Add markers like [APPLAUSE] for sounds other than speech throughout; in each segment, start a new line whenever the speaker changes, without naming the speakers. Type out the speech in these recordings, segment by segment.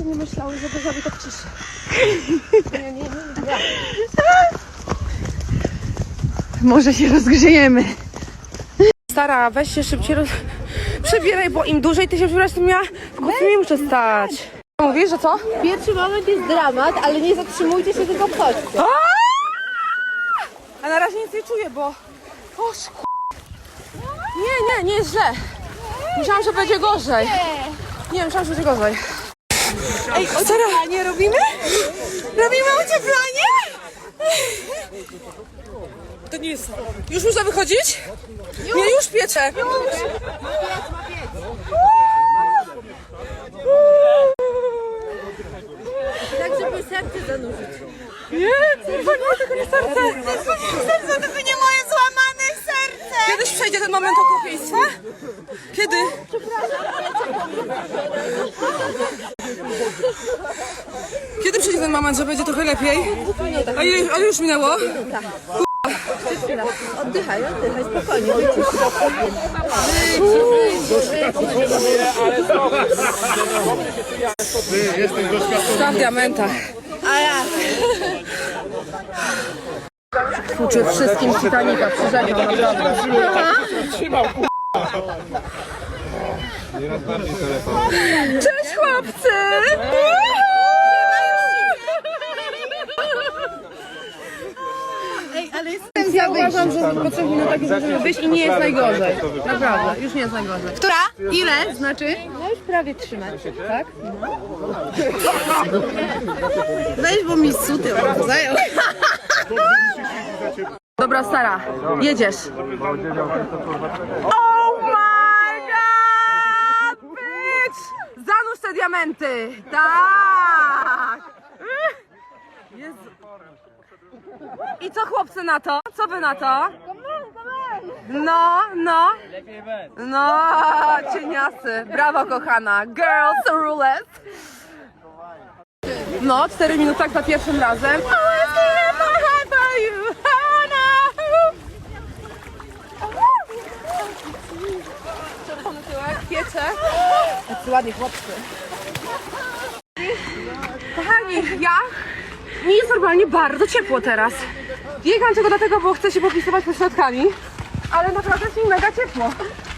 nigdy nie myślały, że zrobię tak ciszy. [LAUGHS] Nie, nie, nie, nie.
Może się rozgrzejemy.
Stara, weź się szybciej roz... przebieraj, bo im dłużej ty się przebierasz, tym ja w kostiumie muszę stać. Mówisz, że co?
Pierwszy moment jest dramat, ale nie zatrzymujcie się, tylko wchodźcie.
A na razie nic nie czuję, bo... O, szku... Nie, nie, nie jest źle. Myślałam, że będzie gorzej. Nie, myślałam, że będzie gorzej. Ej, ocieplanie robimy? Robimy ocieplanie? To nie jest... Już można wychodzić? Nie, już piecze.
Tak, żeby serce zanurzyć.
Nie, kurwa, nie, tylko nie serce.
Serce to by nie moje złamane serce!
Kiedyś przejdzie ten moment okropieństwa? Kiedy? Kiedy ten moment, że będzie trochę lepiej? A ile, a już minęło?
Oddychaj, oddychaj, spokojnie, wycisz.
Tam diamenta.
A ja.
Uczę wszystkim Titanica, przyrzekam, naprawdę. Cześć chłopcy!
Ej, ale jestem
Ja uważam, że po trzech minutach już możemy wyjść i nie jest najgorzej. Naprawdę, już nie jest najgorzej.
Która? Ile? Znaczy?
No już prawie trzymać, tak?
Weź, bo mi suty odradzają.
Dobra, stara, jedziesz. Oh my god, bitch! Zanurz te diamenty! Tak! I co chłopcy na to? Co wy na to? No, no. No, cieniasy. Brawo, kochana. Girls roulette. No, 4 minuty tak za pierwszym razem. Oh. Czerwony tyłek, piecze. Tacy ładni chłopcy. Kochani, ja... Mi jest normalnie bardzo ciepło teraz. Biegam tylko dlatego, bo chcę się popisywać pośladkami. Ale naprawdę jest mi mega ciepło.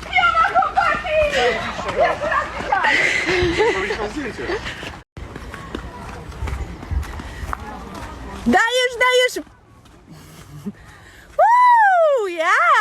Ja ma chłopaki! Jeszcze raz widziałem!
Dajesz, dajesz! Woo! Yes!